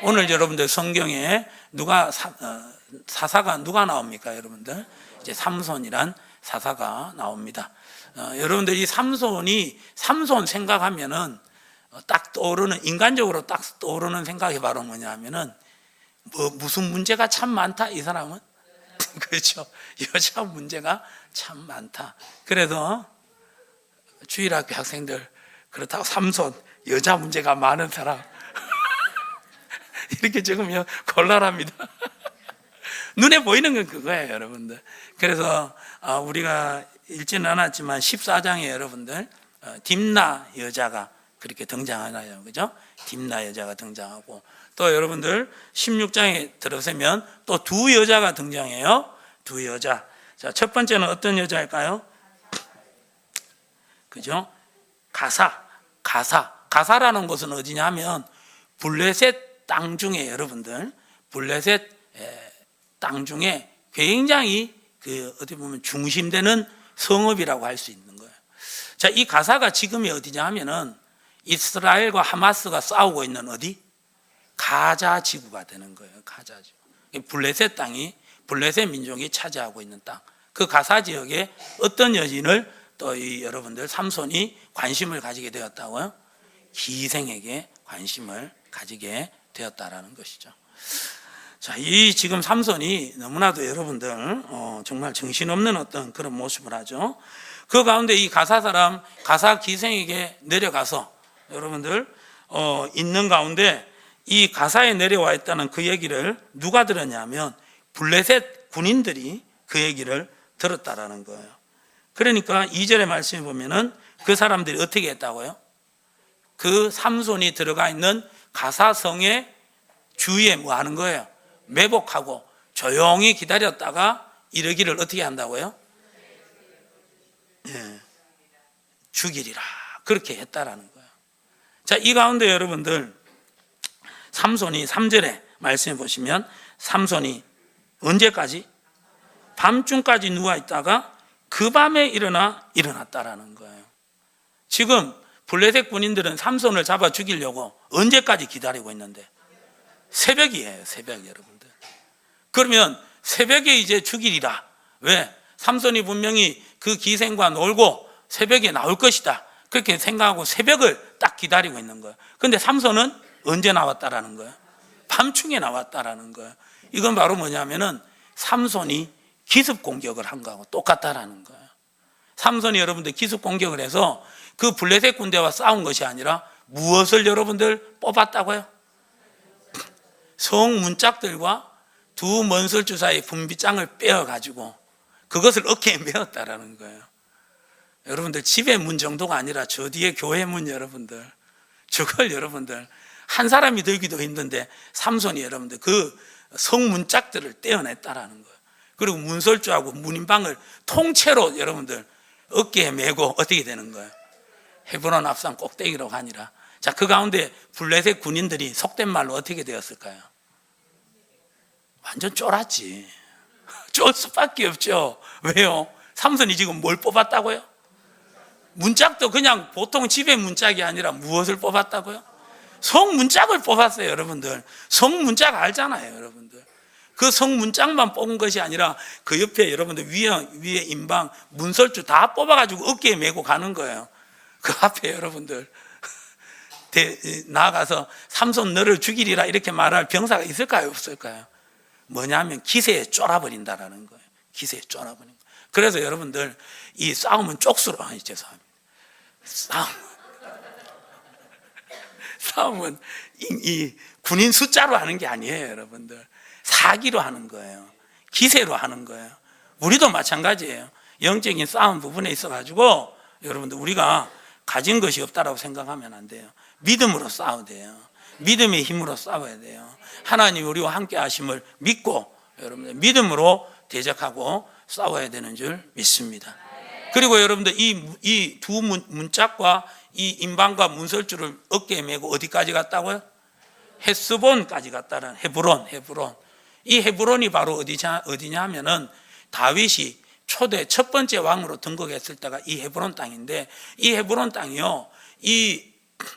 오늘 여러분들 성경에 누가 사, 어, 사사가 누가 나옵니까, 여러분들? 이제 삼손이란 사사가 나옵니다. 어, 여러분들 이 삼손이 삼손 생각하면은 어, 딱 떠오르는 인간적으로 딱 떠오르는 생각이 바로 뭐냐면은 뭐 무슨 문제가 참 많다 이 사람은 그렇죠 여자 문제가 참 많다. 그래도 주일학교 학생들 그렇다고 삼손 여자 문제가 많은 사람 이렇게 적으면 곤란합니다. 눈에 보이는 건 그거예요, 여러분들. 그래서 어, 우리가 읽지는 않았지만 14장에 여러분들 어, 딥나 여자가 그렇게 등장하나요, 그죠? 딥나 여자가 등장하고 또 여러분들 16장에 들어서면 또 두 여자가 등장해요. 두 여자. 자, 첫 번째는 어떤 여자일까요? 그죠? 가사, 가사. 가사라는 곳은 어디냐면 블레셋 땅 중에 여러분들 블레셋 에, 땅 중에 굉장히 그 어디 보면 중심되는 성읍이라고 할 수 있는 거예요. 자, 이 가사가 지금이 어디냐 하면은 이스라엘과 하마스가 싸우고 있는 어디? 가자 지구가 되는 거예요. 가자 지구. 이 블레셋 땅이 블레셋 민족이 차지하고 있는 땅. 그 가사 지역에 어떤 여인을 또 이 여러분들 삼손이 관심을 가지게 되었다고요? 기생에게 관심을 가지게 되었다라는 것이죠. 자, 이 지금 삼손이 너무나도 여러분들 어, 정말 정신없는 어떤 그런 모습을 하죠. 그 가운데 이 가사 사람, 가사 기생에게 내려가서 여러분들 어, 있는 가운데 이 가사에 내려와 있다는 그 얘기를 누가 들었냐면 블레셋 군인들이 그 얘기를 들었다라는 거예요. 그러니까 2절의 말씀에 보면은 그 사람들이 어떻게 했다고요? 그 삼손이 들어가 있는 가사성의 주위에 뭐 하는 거예요? 매복하고 조용히 기다렸다가 이러기를 어떻게 한다고요? 예. 죽이리라. 그렇게 했다라는 거예요. 자, 이 가운데 여러분들 삼손이 3절에 말씀해 보시면 삼손이 언제까지? 밤중까지 누워 있다가 그 밤에 일어나 일어났다라는 거예요. 지금 블레셋 군인들은 삼손을 잡아 죽이려고 언제까지 기다리고 있는데 새벽이에요, 새벽 여러분들. 그러면 새벽에 이제 죽이리라. 왜? 삼손이 분명히 그 기생과 놀고 새벽에 나올 것이다. 그렇게 생각하고 새벽을 딱 기다리고 있는 거예요. 근데 삼손은 언제 나왔다라는 거예요? 밤중에 나왔다라는 거예요. 이건 바로 뭐냐면은 삼손이 기습 공격을 한 거하고 똑같다라는 거예요. 삼손이 여러분들 기습 공격을 해서 그 블레셋 군대와 싸운 것이 아니라 무엇을 여러분들 뽑았다고요? 성 문짝들과 두 먼설 주사의 분비장을 빼어 가지고 그것을 어깨에 메었다라는 거예요. 여러분들 집의 문 정도가 아니라 저 뒤에 교회 문 여러분들 저걸 여러분들 한 사람이 들기도 힘든데 삼손이 여러분들 그 성문짝들을 떼어냈다라는 거예요. 그리고 문설주하고 문인방을 통째로 여러분들 어깨에 메고 어떻게 되는 거예요? 헤브론 앞산 꼭대기로 가니라. 자, 그 가운데 블레셋 군인들이 속된 말로 어떻게 되었을까요? 완전 쫄았지. 쫄 수밖에 없죠. 왜요? 삼선이 지금 뭘 뽑았다고요? 문짝도 그냥 보통 집의 문짝이 아니라 무엇을 뽑았다고요? 성문짝을 뽑았어요, 여러분들. 성문짝 알잖아요, 여러분들. 그 성문짝만 뽑은 것이 아니라 그 옆에 여러분들 위에, 위에 인방, 문설주 다 뽑아가지고 어깨에 메고 가는 거예요. 그 앞에 여러분들. 대, 나아가서 삼손 너를 죽이리라 이렇게 말할 병사가 있을까요? 없을까요? 뭐냐면 기세에 쫄아버린다라는 거예요. 기세에 쫄아버린 거예요. 그래서 여러분들 이 싸움은 쪽수로 하니 죄송합니다. 싸움. 싸움은 이, 이 군인 숫자로 하는 게 아니에요, 여러분들. 사기로 하는 거예요. 기세로 하는 거예요. 우리도 마찬가지예요. 영적인 싸움 부분에 있어가지고 여러분들 우리가 가진 것이 없다라고 생각하면 안 돼요. 믿음으로 싸워야 돼요. 믿음의 힘으로 싸워야 돼요. 하나님 우리와 함께 하심을 믿고 여러분들 믿음으로 대적하고 싸워야 되는 줄 믿습니다. 그리고 여러분들 이 두 문짝과 이 인방과 문설주를 어깨에 메고 어디까지 갔다고요? 헤스본까지 갔다는 헤브론, 헤브론. 이 헤브론이 바로 어디냐, 어디냐 하면은 다윗이 초대 첫 번째 왕으로 등극했을 때가 이 헤브론 땅인데 이 헤브론 땅이요. 이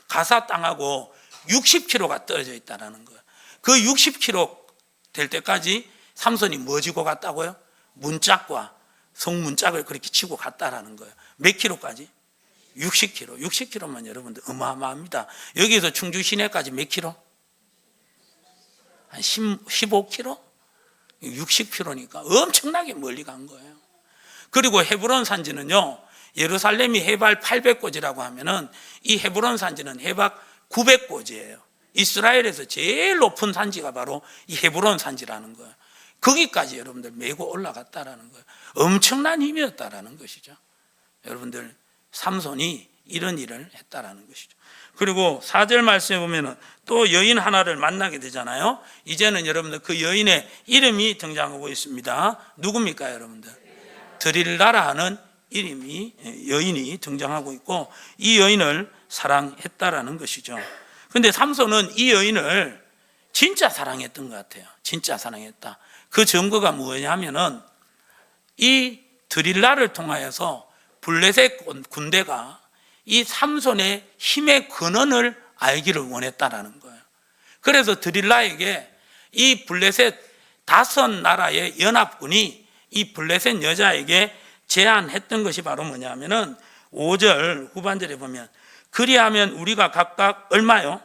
가사 땅하고 60km가 떨어져 있다는 거예요. 그 60kg 될 때까지 삼손이 뭐 지고 갔다고요? 문짝과 성문짝을 그렇게 치고 갔다라는 거예요. 몇 킬로까지? 60kg. 60kg만 여러분들 어마어마합니다. 여기서 충주 시내까지 몇 킬로? 한 10, 15kg? 60km니까 엄청나게 멀리 간 거예요. 그리고 헤브론 산지는요, 예루살렘이 해발 800고지라고 하면은 이 헤브론 산지는 해박 900고지예요. 이스라엘에서 제일 높은 산지가 바로 이 헤브론 산지라는 거예요. 거기까지 여러분들 메고 올라갔다라는 거예요. 엄청난 힘이었다라는 것이죠. 여러분들 삼손이 이런 일을 했다라는 것이죠. 그리고 4절 말씀에 보면은 또 여인 하나를 만나게 되잖아요. 이제는 여러분들 그 여인의 이름이 등장하고 있습니다. 누굽니까, 여러분들? 드릴라라 하는 이름이 여인이 등장하고 있고 이 여인을 사랑했다라는 것이죠. 근데 삼손은 이 여인을 진짜 사랑했던 것 같아요. 진짜 사랑했다. 그 증거가 뭐냐면은 이 드릴라를 통하여서 블레셋 군대가 이 삼손의 힘의 근원을 알기를 원했다라는 거예요. 그래서 드릴라에게 이 블레셋 다섯 나라의 연합군이 이 블레셋 여자에게 제안했던 것이 바로 뭐냐면은 5절 후반절에 보면 그리하면 우리가 각각 얼마요?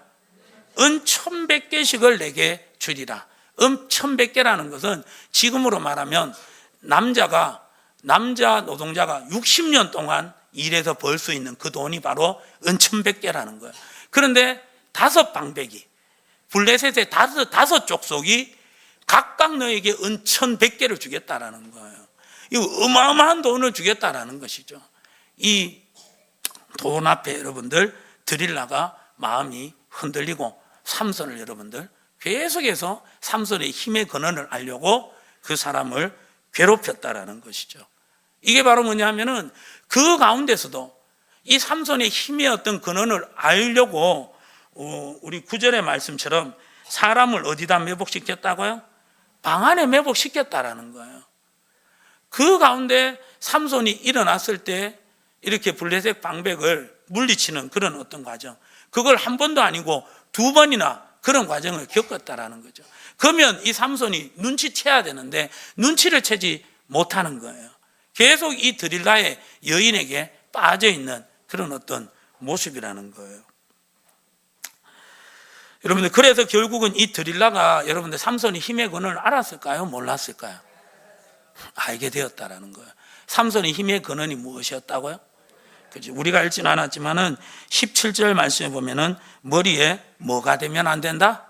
은 천백 개씩을 내게 주리라. 은 천백 개라는 것은 지금으로 말하면 남자가 남자 노동자가 60년 동안 일해서 벌 수 있는 그 돈이 바로 은 천백 개라는 거예요. 그런데 다섯 방백이 블레셋의 다섯 다섯 족속이 각각 너에게 은 천백 개를 주겠다라는 거예요. 이 어마어마한 돈을 주겠다라는 것이죠. 이 돈 앞에 여러분들 드릴라가 마음이 흔들리고 삼손을 여러분들 계속해서 삼손의 힘의 근원을 알려고 그 사람을 괴롭혔다라는 것이죠. 이게 바로 뭐냐면은 그 가운데서도 이 삼손의 힘의 어떤 근원을 알려고 어, 우리 구절의 말씀처럼 사람을 어디다 매복시켰다고요? 방 안에 매복시켰다라는 거예요. 그 가운데 삼손이 일어났을 때 이렇게 블레셋 방백을 물리치는 그런 어떤 과정. 그걸 한 번도 아니고 두 번이나 그런 과정을 겪었다라는 거죠. 그러면 이 삼손이 눈치채야 되는데 눈치를 채지 못하는 거예요. 계속 이 드릴라의 여인에게 빠져 있는 그런 어떤 모습이라는 거예요. 여러분들 그래서 결국은 이 드릴라가 여러분들 삼손이 힘의 근원을 알았을까요? 몰랐을까요? 알게 되었다라는 거예요. 삼손의 힘의 근원이 무엇이었다고요? 그지 우리가 읽지는 않았지만은 17절 말씀에 보면은 머리에 뭐가 되면 안 된다?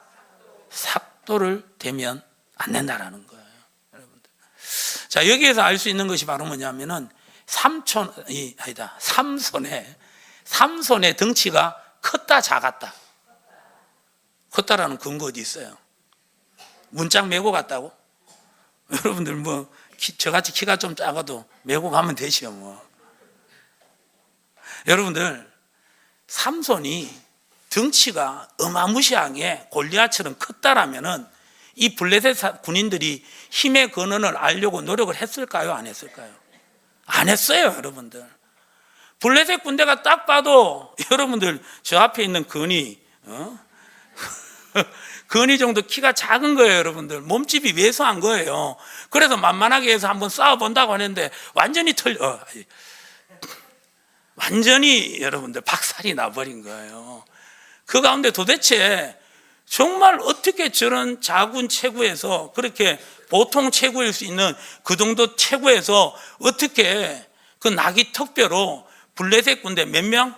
삭도를 대면 안 된다라는 거예요. 여러분들. 자, 여기에서 알 수 있는 것이 바로 뭐냐면은 삼촌 이 아니다. 삼손의 삼손의 덩치가 컸다 작았다. 컸다라는 근거 어디 있어요? 문짝 메고 갔다고? 여러분들 뭐 키, 저같이 키가 좀 작아도 메고 가면 되죠 뭐. 여러분들 삼손이 덩치가 어마무시하게 골리앗처럼 컸다라면은 이 블레셋 군인들이 힘의 근원을 알려고 노력을 했을까요? 안 했을까요? 안 했어요, 여러분들. 블레셋 군대가 딱 봐도 여러분들 저 앞에 있는 근이 어? 근이 정도 키가 작은 거예요, 여러분들. 몸집이 왜소한 거예요. 그래서 만만하게 해서 한번 싸워본다고 하는데 완전히 틀려. 어, 완전히 여러분들 박살이 나버린 거예요. 그 가운데 도대체 정말 어떻게 저런 작은 체구에서 그렇게 보통 체구일 수 있는 그 정도 체구에서 어떻게 그 나기 특별로 블레셋 군대 몇 명?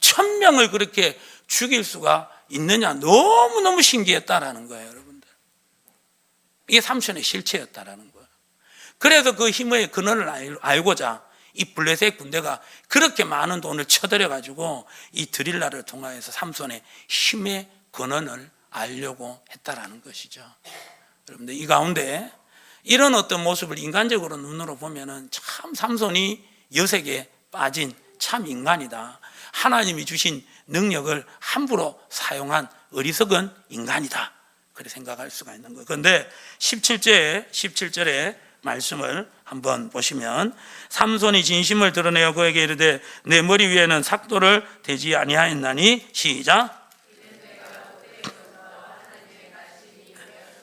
천 명을 그렇게 죽일 수가 있느냐 너무너무 신기했다라는 거예요, 여러분들. 이게 삼촌의 실체였다라는 거예요. 그래서 그 힘의 근원을 알고자 이 블레셋 군대가 그렇게 많은 돈을 쳐들여 가지고 이 드릴라를 통하여서 삼손의 힘의 근원을 알려고 했다라는 것이죠. 여러분들 이 가운데 이런 어떤 모습을 인간적으로 눈으로 보면은 참 삼손이 여색에 빠진 참 인간이다. 하나님이 주신 능력을 함부로 사용한 어리석은 인간이다. 그렇게 생각할 수가 있는 거예요. 그런데 17절 17절에 말씀을 한번 보시면 삼손이 진심을 드러내어 그에게 이르되 내 머리 위에는 삭도를 대지 아니하였나니 시작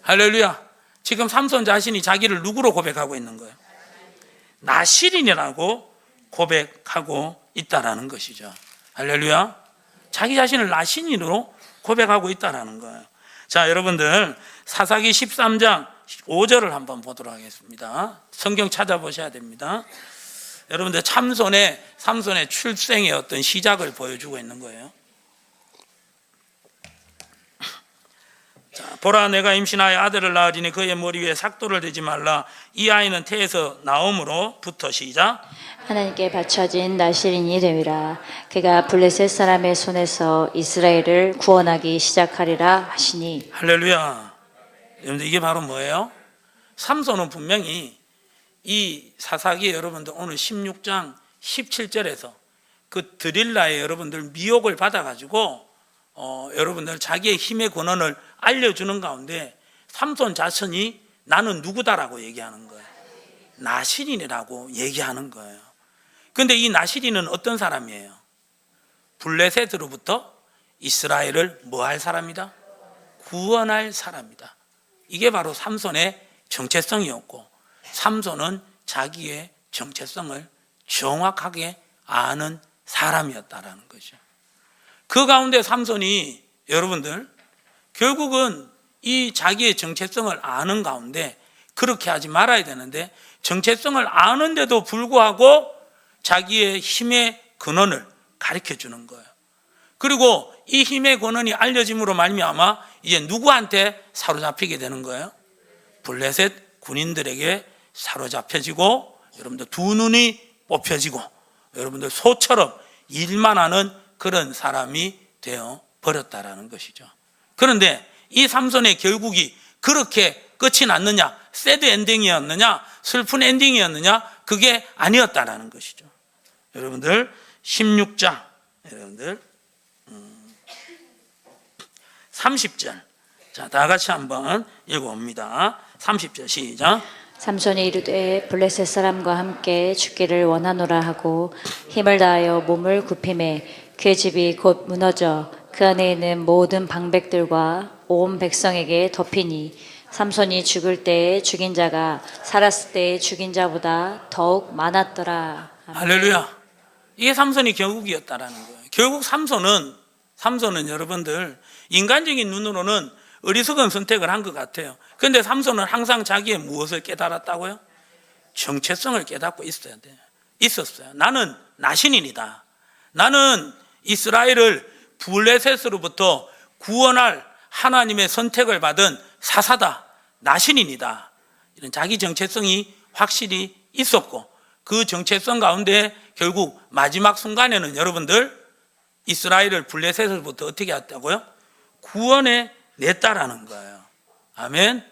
할렐루야. 지금 삼손 자신이 자기를 누구로 고백하고 있는 거예요? 나실인이라고 고백하고 있다라는 것이죠. 할렐루야. 자기 자신을 나신인으로 고백하고 있다라는 거예요. 자, 여러분들 사사기 13장 5절을 한번 보도록 하겠습니다. 성경 찾아보셔야 됩니다. 여러분들 참손의 삼손의 출생의 어떤 시작을 보여주고 있는 거예요. 자, 보라 내가 임신하여 아들을 낳으리니 그의 머리 위에 삭도를 대지 말라. 이 아이는 태에서 나옴으로부터 시작. 하나님께 바쳐진 나시린이 되리라. 그가 블레셋 사람의 손에서 이스라엘을 구원하기 시작하리라 하시니 할렐루야. 여러분들 이게 바로 뭐예요? 삼손은 분명히 이 사사기 여러분들 오늘 16장 17절에서 그 드릴라의 여러분들 미혹을 받아가지고 어, 여러분들 자기의 힘의 권한을 알려주는 가운데 삼손 자신이 나는 누구다라고 얘기하는 거예요. 나시린이라고 얘기하는 거예요. 근데 이 나시린은 어떤 사람이에요? 블레셋으로부터 이스라엘을 뭐 할 사람이다? 구원할 사람이다. 이게 바로 삼손의 정체성이었고 삼손은 자기의 정체성을 정확하게 아는 사람이었다라는 거죠. 그 가운데 삼손이 여러분들 결국은 이 자기의 정체성을 아는 가운데 그렇게 하지 말아야 되는데 정체성을 아는데도 불구하고 자기의 힘의 근원을 가르쳐 주는 거예요. 그리고 이 힘의 근원이 알려짐으로 말미암아 이제 누구한테 사로잡히게 되는 거예요? 블레셋 군인들에게 사로잡혀지고 여러분들 두 눈이 뽑혀지고 여러분들 소처럼 일만 하는 그런 사람이 되어 버렸다라는 것이죠. 그런데 이 삼손의 결국이 그렇게 끝이 났느냐? 새드 엔딩이었느냐? 슬픈 엔딩이었느냐? 그게 아니었다라는 것이죠. 여러분들 16장 여러분들 30절 자, 다 같이 한번 읽어봅니다. 30절 시작. 삼손이 이르되 블레셋 사람과 함께 죽기를 원하노라 하고 힘을 다하여 몸을 굽힘에 그 집이 곧 무너져 그 안에 있는 모든 방백들과 온 백성에게 덮이니 삼손이 죽을 때에 죽인 자가 살았을 때에 죽인 자보다 더욱 많았더라. 할렐루야. 이게 삼손이 결국이었다라는 거예요. 결국 삼손은 삼손은 여러분들 인간적인 눈으로는 어리석은 선택을 한 것 같아요. 그런데 삼손은 항상 자기의 무엇을 깨달았다고요? 정체성을 깨닫고 있어야 돼요. 있었어요. 나는 나신인이다. 나는 이스라엘을 블레셋으로부터 구원할 하나님의 선택을 받은 사사다. 나신인이다. 이런 자기 정체성이 확실히 있었고 그 정체성 가운데 결국 마지막 순간에는 여러분들 이스라엘을 블레셋으로부터 어떻게 했다고요? 구원해 냈다라는 거예요. 아멘.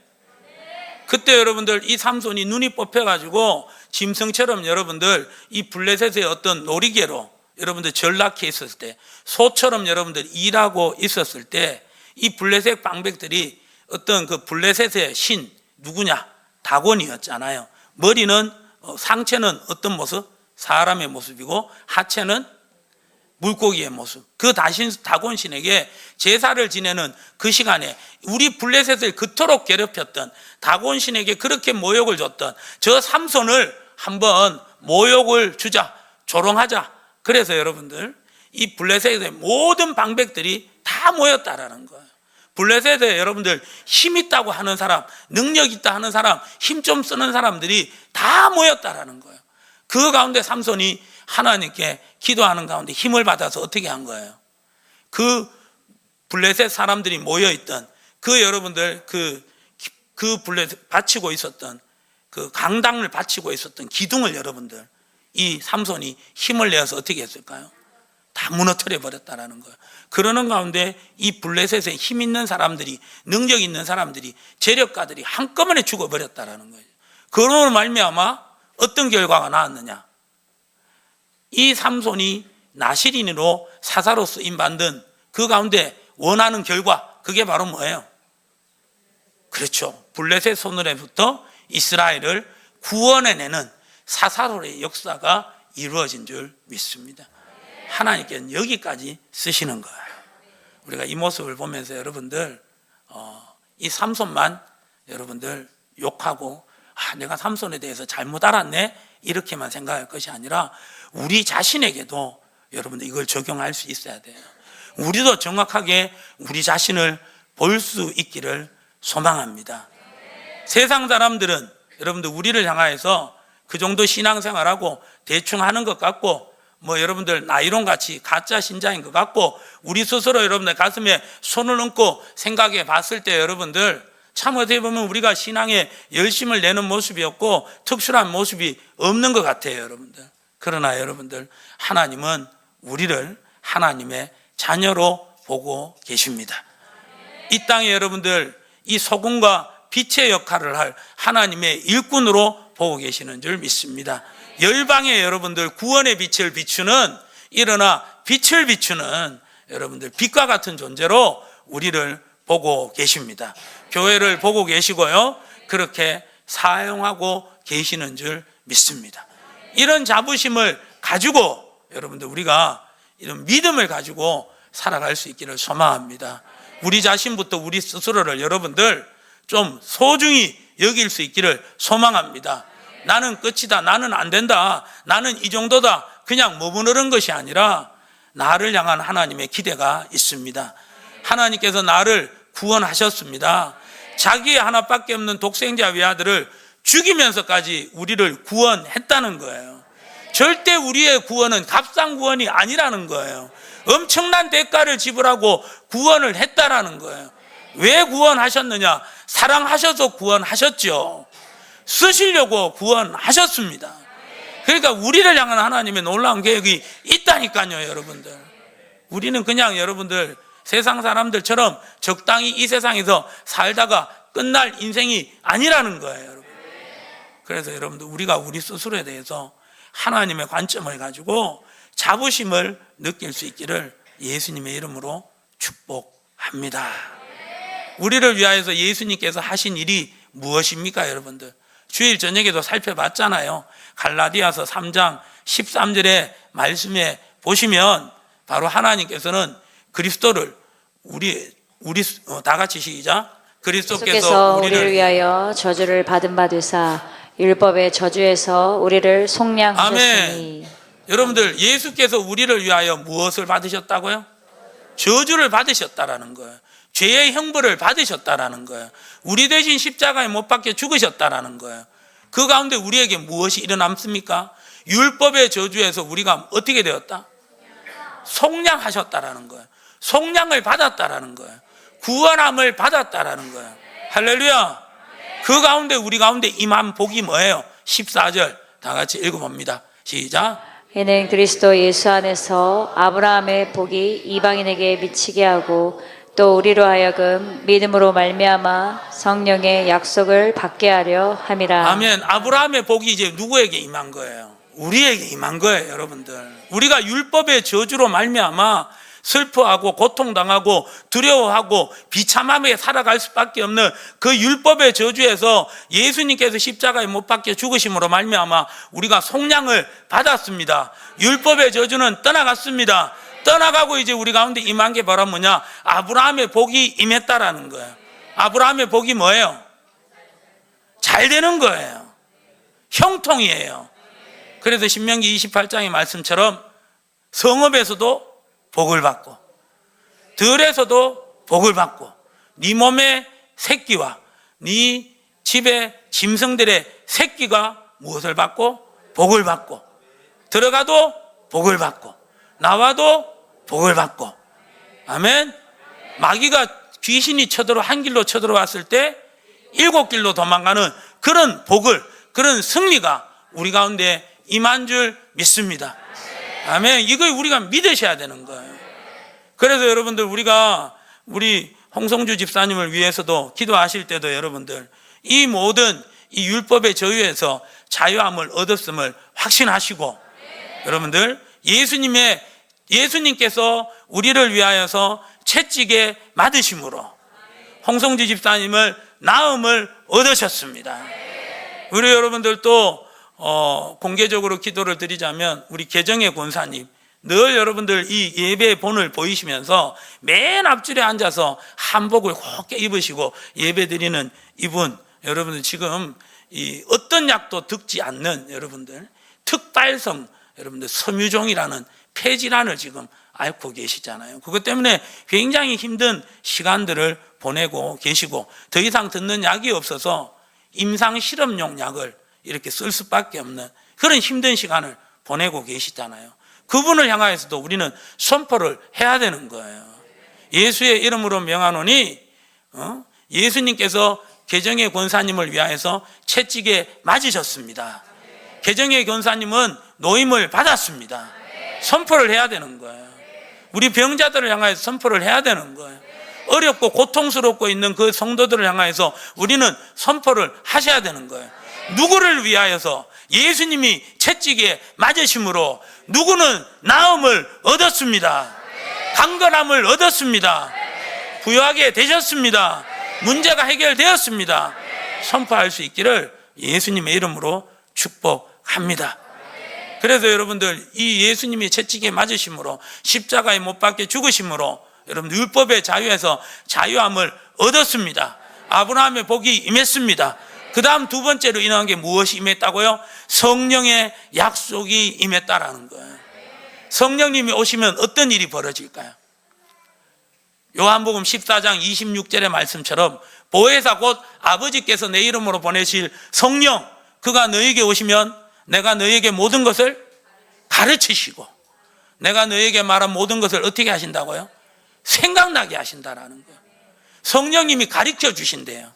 그때 여러분들 이 삼손이 눈이 뽑혀가지고 짐승처럼 여러분들 이 블레셋의 어떤 놀이개로 여러분들 전락해 있었을 때 소처럼 여러분들 일하고 있었을 때 이 블레셋 방백들이 어떤 그 블레셋의 신 누구냐 다곤이었잖아요. 머리는 어, 상체는 어떤 모습? 사람의 모습이고 하체는 물고기의 모습. 그 다신 다곤 신에게 제사를 지내는 그 시간에 우리 블레셋을 그토록 괴롭혔던 다곤 신에게 그렇게 모욕을 줬던 저 삼손을 한번 모욕을 주자, 조롱하자. 그래서 여러분들 이 블레셋의 모든 방백들이 다 모였다라는 거예요. 블레셋에 여러분들 힘 있다고 하는 사람, 능력 있다 하는 사람, 힘 좀 쓰는 사람들이 다 모였다라는 거예요. 그 가운데 삼손이 하나님께 기도하는 가운데 힘을 받아서 어떻게 한 거예요? 그 블레셋 사람들이 모여 있던 그 여러분들 그, 그 블레셋 바치고 있었던 그 강당을 바치고 있었던 기둥을 여러분들 이 삼손이 힘을 내어서 어떻게 했을까요? 다 무너뜨려 버렸다라는 거예요. 그러는 가운데 이 블레셋에 힘 있는 사람들이 능력 있는 사람들이 재력가들이 한꺼번에 죽어 버렸다라는 거예요. 그로 말미암아 어떤 결과가 나왔느냐? 이 삼손이 나시린으로 사사로 쓰임 받은 그 가운데 원하는 결과 그게 바로 뭐예요? 그렇죠. 블레셋 손으로부터 이스라엘을 구원해내는 사사로의 역사가 이루어진 줄 믿습니다. 하나님께는 여기까지 쓰시는 거예요. 우리가 이 모습을 보면서 여러분들 어, 이 삼손만 여러분들 욕하고 아, 내가 삼손에 대해서 잘못 알았네 이렇게만 생각할 것이 아니라 우리 자신에게도 여러분들 이걸 적용할 수 있어야 돼요. 우리도 정확하게 우리 자신을 볼 수 있기를 소망합니다. 세상 사람들은 여러분들 우리를 향하여서 그 정도 신앙생활하고 대충 하는 것 같고 뭐 여러분들 나이론 같이 가짜 신자인 것 같고 우리 스스로 여러분들 가슴에 손을 얹고 생각해 봤을 때 여러분들 참 어떻게 보면 우리가 신앙에 열심을 내는 모습이었고 특출한 모습이 없는 것 같아요 여러분들 그러나 여러분들 하나님은 우리를 하나님의 자녀로 보고 계십니다 이 땅에 여러분들 이 소금과 빛의 역할을 할 하나님의 일꾼으로 보고 계시는 줄 믿습니다. 열방에 여러분들 구원의 빛을 비추는 일어나 빛을 비추는 여러분들 빛과 같은 존재로 우리를 보고 계십니다. 교회를 보고 계시고요. 그렇게 사용하고 계시는 줄 믿습니다. 이런 자부심을 가지고 여러분들 우리가 이런 믿음을 가지고 살아갈 수 있기를 소망합니다. 우리 자신부터 우리 스스로를 여러분들 좀 소중히 여길 수 있기를 소망합니다. 나는 끝이다. 나는 안 된다. 나는 이 정도다. 그냥 머무르는 것이 아니라 나를 향한 하나님의 기대가 있습니다. 하나님께서 나를 구원하셨습니다. 자기의 하나밖에 없는 독생자 외아들을 죽이면서까지 우리를 구원했다는 거예요. 절대 우리의 구원은 값싼 구원이 아니라는 거예요. 엄청난 대가를 지불하고 구원을 했다라는 거예요. 왜 구원하셨느냐? 사랑하셔서 구원하셨죠. 쓰시려고 구원하셨습니다. 그러니까 우리를 향한 하나님의 놀라운 계획이 있다니까요, 여러분들. 우리는 그냥 여러분들 세상 사람들처럼 적당히 이 세상에서 살다가 끝날 인생이 아니라는 거예요, 여러분. 그래서 여러분들 우리가 우리 스스로에 대해서 하나님의 관점을 가지고 자부심을 느낄 수 있기를 예수님의 이름으로 축복합니다. 우리를 위하여서 예수님께서 하신 일이 무엇입니까, 여러분들? 주일 저녁에도 살펴봤잖아요. 갈라디아서 3장 13절의 말씀에 보시면 바로 하나님께서는 그리스도를 우리 우리 어, 다 같이 시작. 그리스도께서 우리를 위하여 저주를 받은 바 되사 율법의 저주에서 우리를 속량하셨으니 여러분들 예수께서 우리를 위하여 무엇을 받으셨다고요? 저주를 받으셨다라는 거예요. 죄의 형벌을 받으셨다라는 거예요. 우리 대신 십자가에 못 박혀 죽으셨다라는 거예요. 그 가운데 우리에게 무엇이 일어남습니까? 율법의 저주에서 우리가 어떻게 되었다? 속량하셨다라는 거예요. 속량을 받았다라는 거예요. 구원함을 받았다라는 거예요. 할렐루야. 그 가운데 우리 가운데 임한 복이 뭐예요? 14절 다 같이 읽어봅니다. 시작. 이는 그리스도 예수 안에서 아브라함의 복이 이방인에게 미치게 하고 또 우리로 하여금 믿음으로 말미암아 성령의 약속을 받게 하려 함이라. 아멘. 아브라함의 복이 이제 누구에게 임한 거예요? 우리에게 임한 거예요, 여러분들. 우리가 율법의 저주로 말미암아 슬퍼하고 고통당하고 두려워하고 비참함에 살아갈 수밖에 없는 그 율법의 저주에서 예수님께서 십자가에 못 박혀 죽으심으로 말미암아 우리가 속량을 받았습니다. 율법의 저주는 떠나갔습니다. 떠나가고 이제 우리 가운데 임한 게 바로 뭐냐? 아브라함의 복이 임했다라는 거예요. 아브라함의 복이 뭐예요? 잘 되는 거예요. 형통이에요. 그래서 신명기 28장의 말씀처럼 성읍에서도 복을 받고 들에서도 복을 받고 네 몸의 새끼와 네 집의 짐승들의 새끼가 무엇을 받고? 복을 받고. 들어가도 복을 받고 나와도 복을 받고. 아멘? 마귀가 귀신이 쳐들어 한 길로 쳐들어왔을 때 일곱 길로 도망가는 그런 복을 그런 승리가 우리 가운데 임한 줄 믿습니다. 아멘. 이걸 우리가 믿으셔야 되는 거예요. 그래서 여러분들 우리가 우리 홍성주 집사님을 위해서도 기도하실 때도 여러분들 이 모든 이 율법의 저유에서 자유함을 얻었음을 확신하시고 여러분들 예수님의 예수님께서 우리를 위하여서 채찍에 맞으심으로 홍성주 집사님을 나음을 얻으셨습니다. 우리 여러분들 또 어, 공개적으로 기도를 드리자면 우리 개정의 권사님 늘 여러분들 이 예배의 본을 보이시면서 맨 앞줄에 앉아서 한복을 곱게 입으시고 예배 드리는 이분 여러분들 지금 이 어떤 약도 듣지 않는 여러분들 특발성 여러분들 섬유종이라는 폐질환을 지금 앓고 계시잖아요. 그것 때문에 굉장히 힘든 시간들을 보내고 계시고 더 이상 듣는 약이 없어서 임상 실험용 약을 이렇게 쓸 수밖에 없는 그런 힘든 시간을 보내고 계시잖아요. 그분을 향하여서도 우리는 선포를 해야 되는 거예요. 예수의 이름으로 명하노니 어? 예수님께서 개정의 권사님을 위하여서 채찍에 맞으셨습니다. 개정의 권사님은 노임을 받았습니다. 선포를 해야 되는 거예요. 우리 병자들을 향하여서 선포를 해야 되는 거예요. 어렵고 고통스럽고 있는 그 성도들을 향하여서 우리는 선포를 하셔야 되는 거예요. 누구를 위하여서 예수님이 채찍에 맞으심으로 누구는 나음을 얻었습니다. 강건함을 얻었습니다. 부유하게 되셨습니다. 문제가 해결되었습니다. 선포할 수 있기를 예수님의 이름으로 축복합니다. 그래서 여러분들 이 예수님이 채찍에 맞으심으로 십자가에 못 박혀 죽으심으로 여러분 율법의 자유에서 자유함을 얻었습니다. 아브라함의 복이 임했습니다. 그 다음 두 번째로 인한 게 무엇이 임했다고요? 성령의 약속이 임했다라는 거예요. 성령님이 오시면 어떤 일이 벌어질까요? 요한복음 14장 26절의 말씀처럼 보혜사 곧 아버지께서 내 이름으로 보내실 성령 그가 너에게 오시면 내가 너에게 모든 것을 가르치시고 내가 너에게 말한 모든 것을 어떻게 하신다고요? 생각나게 하신다라는 거예요. 성령님이 가르쳐 주신대요.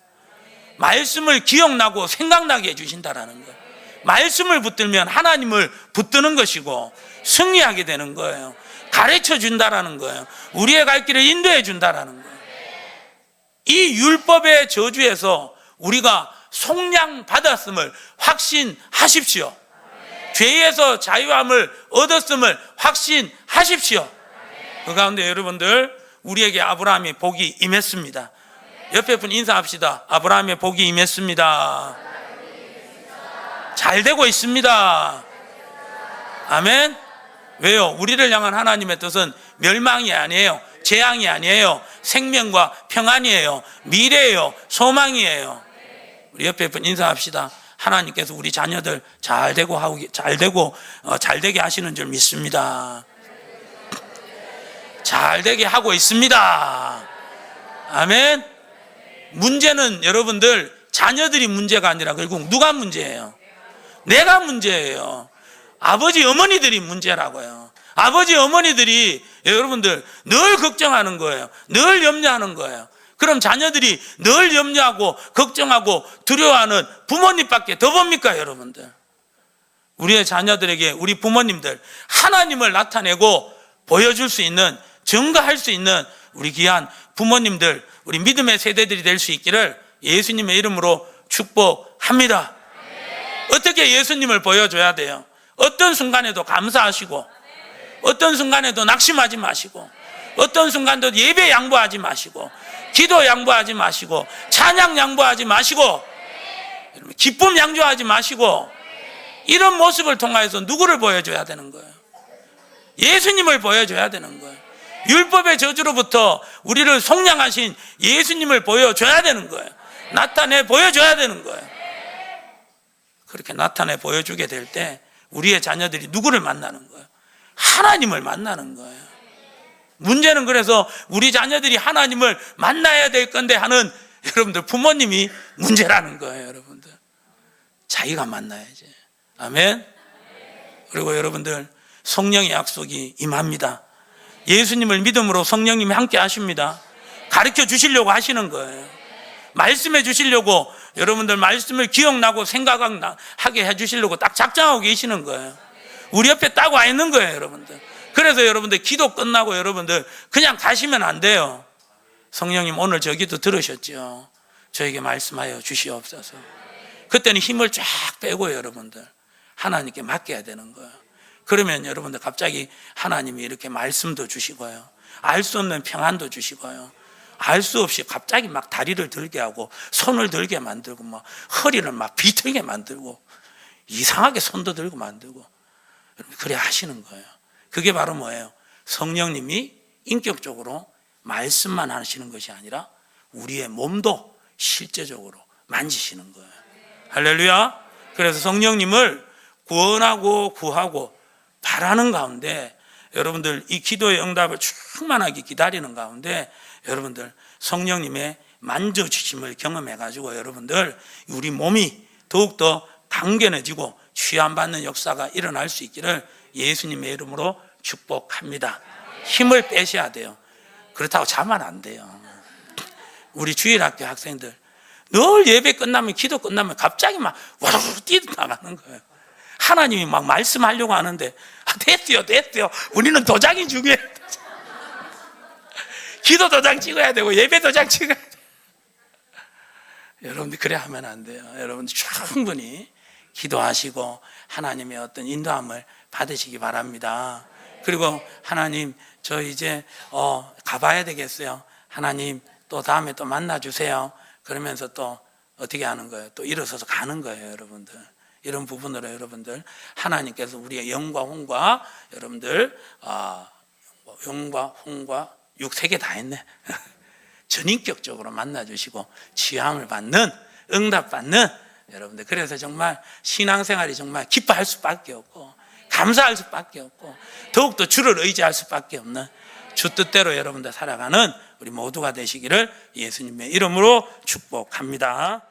말씀을 기억나고 생각나게 해주신다라는 거예요. 말씀을 붙들면 하나님을 붙드는 것이고 승리하게 되는 거예요. 가르쳐 준다라는 거예요. 우리의 갈 길을 인도해 준다라는 거예요. 이 율법의 저주에서 우리가 속량 받았음을 확신하십시오. 죄에서 자유함을 얻었음을 확신하십시오. 그 가운데 여러분들 우리에게 아브라함의 복이 임했습니다. 옆에 분 인사합시다. 아브라함의 복이 임했습니다. 잘 되고 있습니다. 아멘. 왜요? 우리를 향한 하나님의 뜻은 멸망이 아니에요. 재앙이 아니에요. 생명과 평안이에요. 미래예요. 소망이에요. 우리 옆에 분 인사합시다. 하나님께서 우리 자녀들 잘 되고 잘 되고 어, 잘 되게 하시는 줄 믿습니다. 잘 되게 하고 있습니다. 아멘. 문제는 여러분들 자녀들이 문제가 아니라 결국 누가 문제예요? 내가 문제예요. 아버지 어머니들이 문제라고요. 아버지 어머니들이 여러분들 늘 걱정하는 거예요. 늘 염려하는 거예요. 그럼 자녀들이 늘 염려하고 걱정하고 두려워하는 부모님밖에 더 봅니까, 여러분들? 우리의 자녀들에게 우리 부모님들 하나님을 나타내고 보여줄 수 있는 증거할 수 있는 우리 귀한 부모님들 우리 믿음의 세대들이 될 수 있기를 예수님의 이름으로 축복합니다. 어떻게 예수님을 보여줘야 돼요? 어떤 순간에도 감사하시고 어떤 순간에도 낙심하지 마시고 어떤 순간도 예배 양보하지 마시고 기도 양보하지 마시고 찬양 양보하지 마시고 기쁨 양조하지 마시고 이런 모습을 통하여서 누구를 보여줘야 되는 거예요? 예수님을 보여줘야 되는 거예요. 율법의 저주로부터 우리를 속량하신 예수님을 보여줘야 되는 거예요. 나타내 보여줘야 되는 거예요. 그렇게 나타내 보여주게 될 때 우리의 자녀들이 누구를 만나는 거예요? 하나님을 만나는 거예요. 문제는 그래서 우리 자녀들이 하나님을 만나야 될 건데 하는 여러분들 부모님이 문제라는 거예요, 여러분들. 자기가 만나야지. 아멘. 그리고 여러분들 성령의 약속이 임합니다. 예수님을 믿음으로 성령님이 함께 하십니다. 가르쳐 주시려고 하시는 거예요. 말씀해 주시려고 여러분들 말씀을 기억나고 생각하게 해 주시려고 딱 작정하고 계시는 거예요. 우리 옆에 딱 와 있는 거예요, 여러분들. 그래서 여러분들 기도 끝나고 여러분들 그냥 가시면 안 돼요. 성령님 오늘 저기도 들으셨죠? 저에게 말씀하여 주시옵소서. 그때는 힘을 쫙 빼고 여러분들 하나님께 맡겨야 되는 거예요. 그러면 여러분들 갑자기 하나님이 이렇게 말씀도 주시고요. 알 수 없는 평안도 주시고요. 알 수 없이 갑자기 막 다리를 들게 하고 손을 들게 만들고 막 허리를 막 비틀게 만들고 이상하게 손도 들고 만들고 그래 하시는 거예요. 그게 바로 뭐예요? 성령님이 인격적으로 말씀만 하시는 것이 아니라 우리의 몸도 실제적으로 만지시는 거예요. 할렐루야. 그래서 성령님을 구원하고 구하고 바라는 가운데 여러분들 이 기도의 응답을 충만하게 기다리는 가운데 여러분들 성령님의 만져주심을 경험해 가지고 여러분들 우리 몸이 더욱더 강건해지고 취함받는 역사가 일어날 수 있기를 예수님의 이름으로 축복합니다. 힘을 빼셔야 돼요. 그렇다고 자면 안 돼요. 우리 주일학교 학생들 늘 예배 끝나면 기도 끝나면 갑자기 막 와르르 뛰어나가는 거예요. 하나님이 막 말씀하려고 하는데 아, 됐어요, 됐어요. 우리는 도장이 중요해. 기도 도장 찍어야 되고 예배 도장 찍어야 돼. 여러분들 그래 하면 안 돼요. 여러분들 충분히 기도하시고 하나님의 어떤 인도함을 받으시기 바랍니다. 그리고 하나님 저 이제 어 가봐야 되겠어요. 하나님 또 다음에 또 만나 주세요. 그러면서 또 어떻게 하는 거예요? 또 일어서서 가는 거예요, 여러분들. 이런 부분으로 여러분들 하나님께서 우리의 영과 홍과 여러분들 아 영과 홍과 육 세 개 다 했네. 전인격적으로 만나 주시고 취함을 받는 응답 받는 여러분들 그래서 정말 신앙생활이 정말 기뻐할 수밖에 없고 감사할 수밖에 없고 더욱더 주를 의지할 수밖에 없는 주 뜻대로 여러분들 살아가는 우리 모두가 되시기를 예수님의 이름으로 축복합니다.